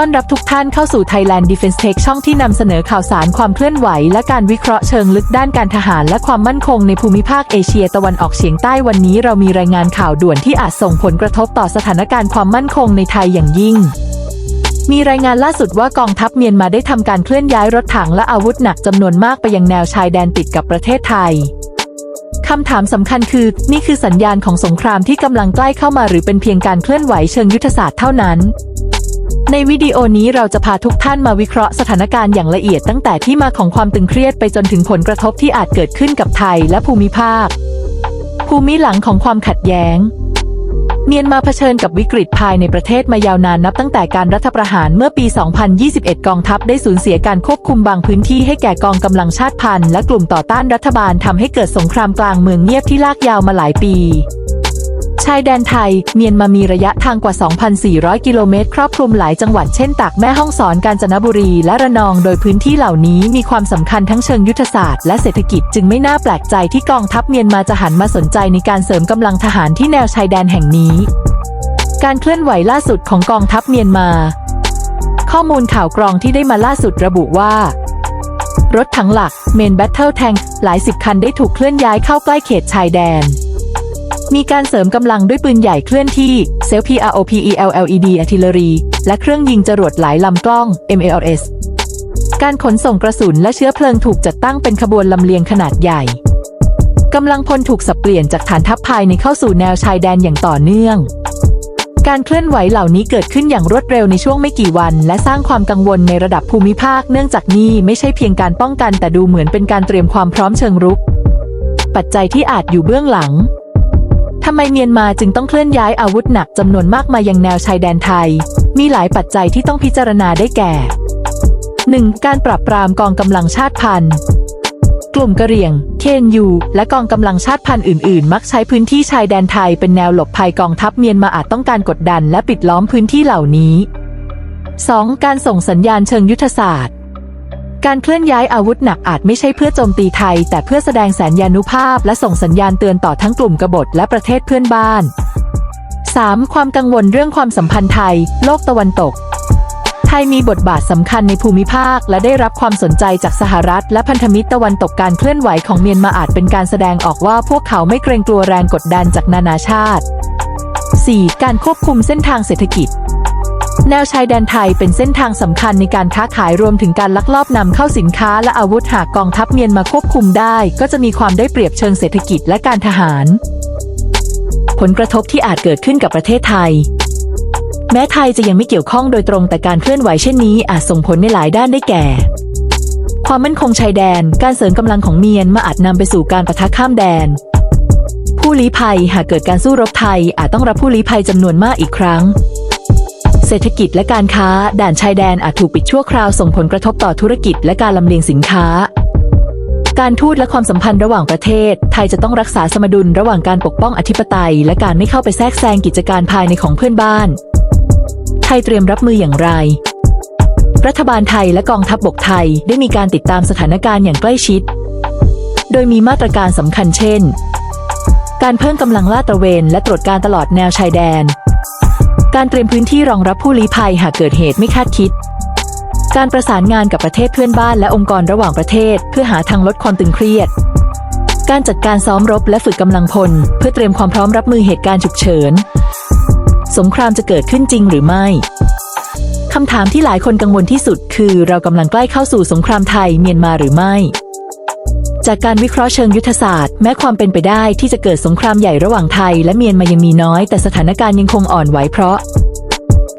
ต้อนรับทุกท่านเข้าสู่ Thailand Defense Tech ช่องที่นำเสนอข่าวสารความเคลื่อนไหว และการวิเคราะห์เชิงลึกด้านการทหารและความมั่นคงในภูมิภาคเอเชียตะวันออกเฉียงใต้วันนี้เรามีรายงานข่าวด่วนที่อาจส่งผลกระทบต่อสถานการณ์ความมั่นคงในไทยอย่างยิ่งมีรายงานล่าสุดว่ากองทัพเมียนมาได้ทำการเคลื่อนย้ายรถถังและอาวุธหนักจำนวนมากไปยังแนวชายแดนติดกับประเทศไทย คำถามสำคัญคือ นี่คือสัญญาณของสงครามที่กำลังใกล้เข้ามาหรือเป็นเพียงการเคลื่อนไหวเชิงยุทธศาสตร์เท่านั้น ในวิดีโอนี้เราจะพาทุกท่านมาวิเคราะห์สถานการณ์อย่างละเอียดตั้งแต่ที่มาของความตึงเครียดไปจนถึงผลกระทบที่อาจเกิดขึ้นกับไทยและภูมิภาค ภูมิหลังของความขัดแย้ง เมียนมาเผชิญกับวิกฤตภายในประเทศมายาวนานนับตั้งแต่การรัฐประหารเมื่อปี 2021 กองทัพได้สูญเสียการควบคุมบางพื้นที่ให้แก่กองกำลังชาติพันธุ์และกลุ่มต่อต้านรัฐบาลทำให้เกิดสงครามกลางเมืองเงียบที่ลากยาวมาหลายปี ชายแดนไทย เมียนมามีระยะทางกว่า 2,400 กิโลเมตร ครอบคลุมหลายจังหวัดเช่นตากแม่ฮ่องสอนกาญจนบุรี และระนอง โดยพื้นที่เหล่านี้มีความสำคัญทั้งเชิงยุทธศาสตร์และเศรษฐกิจจึงไม่น่าแปลกใจที่กองทัพเมียนมาจะหันมาสนใจในการเสริมกำลังทหารที่แนวชายแดนแห่งนี้ การเคลื่อนไหวล่าสุดของกองทัพเมียนมา ข้อมูลข่าวกรองที่ได้มาล่าสุดระบุว่ารถถังหลักเมนแบทเทิลแทงหลายสิบคันได้ถูกเคลื่อนย้ายเข้าใกล้เขตชายแดน มีการเสริมกำลังด้วยปืนใหญ่เคลื่อนที่ เซล PROPELLED artillery และเครื่องยิงจรวดหลายลำกล้อง MLRS การขนส่งกระสุนและเชื้อเพลิงถูกจัดตั้งเป็นขบวนลำเลียงขนาดใหญ่กำลังพลถูกสับเปลี่ยนจากฐานทัพภายในเข้าสู่แนวชายแดนอย่างต่อเนื่อง การเคลื่อนไหวเหล่านี้เกิดขึ้นอย่างรวดเร็วในช่วงไม่กี่วัน และสร้างความกังวลในระดับภูมิภาค เนื่องจากนี่ไม่ใช่เพียงการป้องกันแต่ดูเหมือนเป็นการเตรียมความพร้อมเชิงรุก ปัจจัยที่อาจอยู่เบื้องหลัง ทำไมเมียนมาจึงต้องเคลื่อนย้ายอาวุธหนักจำนวนมากมายังแนวชายแดนไทย มีหลายปัจจัยที่ต้องพิจารณาได้แก่ 1. การปราบปรามกองกำลังชาติพันธุ์ กลุ่มกะเหรี่ยง เคนยู และกองกำลังชาติพันธุ์อื่นๆ มักใช้พื้นที่ชายแดนไทยเป็นแนวหลบภัยกองทัพเมียนมาอาจต้องการกดดันและปิดล้อมพื้นที่เหล่านี้ 2. การส่งสัญญาณเชิงยุทธศาสตร์ การเคลื่อนย้ายอาวุธหนักอาจไม่ใช่เพื่อโจมตีไทย แต่เพื่อแสดงแสนยานุภาพ และส่งสัญญาณเตือนต่อทั้งกลุ่มกบฏและประเทศเพื่อนบ้าน 3. ความกังวลเรื่องความสัมพันธ์ไทย โลกตะวันตก ไทยมีบทบาทสำคัญในภูมิภาค และได้รับความสนใจจากสหรัฐ และพันธมิตรตะวันตกการเคลื่อนไหวของเมียนมาอาจเป็นการแสดงออกว่าพวกเขาไม่เกรงกลัวแรงกดดันจากนานาชาติ 4. การควบคุมเส้นทางเศรษฐกิจ แนวชายแดนไทยเป็นเส้นทางสำคัญในการค้าขายรวมถึงการลักลอบนำเข้าสินค้าและอาวุธหากกองทัพเมียนมาควบคุมได้ ก็จะมีความได้เปรียบเชิงเศรษฐกิจและการทหาร ผลกระทบที่อาจเกิดขึ้นกับประเทศไทย แม้ไทยจะยังไม่เกี่ยวข้องโดยตรงแต่การเคลื่อนไหวเช่นนี้อาจส่งผลในหลายด้านได้แก่ความมั่นคงชายแดน การเสริมกำลังของเมียนมาอาจนำไปสู่การประทะข้ามแดน ผู้ลี้ภัยหากเกิดการสู้รบไทยอาจต้องรับผู้ลี้ภัยจำนวนมากอีกครั้ง เศรษฐกิจและการค้า ด่านชายแดนอาจถูกปิดชั่วคราวส่งผลกระทบต่อธุรกิจและการลำเลียงสินค้า การทูตและความสัมพันธ์ระหว่างประเทศ ไทยจะต้องรักษาสมดุลระหว่างการปกป้องอธิปไตย และการไม่เข้าไปแทรกแซงกิจการภายในของเพื่อนบ้าน ไทยเตรียมรับมืออย่างไร รัฐบาลไทยและกองทัพบบกไทยได้มีการติดตามสถานการณ์อย่างใกล้ชิด โดยมีมาตรการสำคัญเช่น การเพิ่มกำลังลาดตระเวนและตรวจการตลอดแนวชายแดน การเตรียมพื้นที่รองรับผู้ลี้ภัยหากเกิดเหตุไม่คาดคิด การประสานงานกับประเทศเพื่อนบ้านและองค์กรระหว่างประเทศ เพื่อหาทางลดความตึงเครียด การจัดการซ้อมรบและฝึกกำลังพล เพื่อเตรียมความพร้อมรับมือเหตุการณ์ฉุกเฉิน สงครามจะเกิดขึ้นจริงหรือไม่คำถามที่หลายคนกังวลที่สุดคือเรากำลังใกล้เข้าสู่สงครามไทยเมียนมาหรือไม่ จากการวิเคราะห์เชิงยุทธศาสตร์แม้ความเป็นไปได้ที่จะเกิดสงครามใหญ่ระหว่างไทย และเมียนมายังมีน้อย แต่สถานการณ์ยังคงอ่อนไหวเพราะ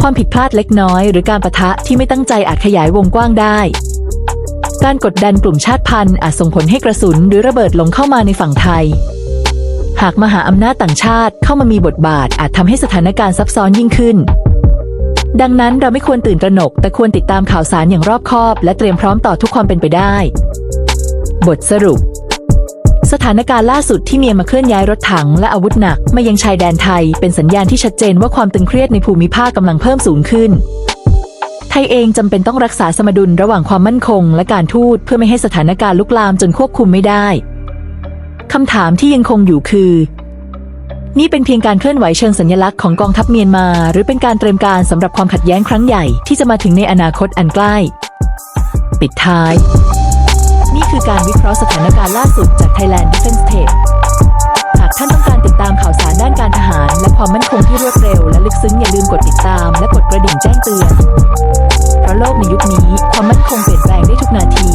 ความผิดพลาดเล็กน้อย หรือการประทะที่ไม่ตั้งใจอาจขยายวงกว้างได้ การกดดันกลุ่มชาติพันธุ์อาจส่งผลให้กระสุนหรือระเบิดลงเข้ามาในฝั่งไทย หากมหาอำนาจต่างชาติเข้ามามีบทบาทอาจทำให้สถานการณ์ซับซ้อนยิ่งขึ้นดังนั้นเราไม่ควรตื่นตระหนก แต่ควรติดตามข่าวสารอย่างรอบคอบ และเตรียมพร้อมต่อทุกความเป็นไปได้ บทสรุป สถานการณ์ล่าสุดที่เมียนมาเคลื่อนย้ายรถถังและอาวุธหนักมายังชายแดนไทย เป็นสัญญาณที่ชัดเจนว่าความตึงเครียดในภูมิภาคกำลังเพิ่มสูงขึ้น ไทยเองจำเป็นต้องรักษาสมดุลระหว่างความมั่นคง และการทูตเพื่อไม่ให้สถานการณ์ลุกลามจนควบคุมไม่ได้คำถามที่ยังคงอยู่คือ นี่เป็นเพียงการเคลื่อนไหวเชิงสัญลักษณ์ของกองทัพเมียนมา หรือเป็นการเตรียมการสำหรับความขัดแย้งครั้งใหญ่ที่จะมาถึงในอนาคตอันใกล้ ปิดท้าย นี่คือการวิเคราะห์สถานการณ์ล่าสุดจาก Thailand Defense Tech หากท่านต้องการติดตามข่าวสารด้านการทหาร และความมั่นคงที่รวดเร็ว และลึกซึ้งอย่าลืมกดติดตาม และกดกระดิ่งแจ้งเตือน เพราะโลกในยุคนี้ความมั่นคงเปลี่ยนแปลงได้ทุกนาที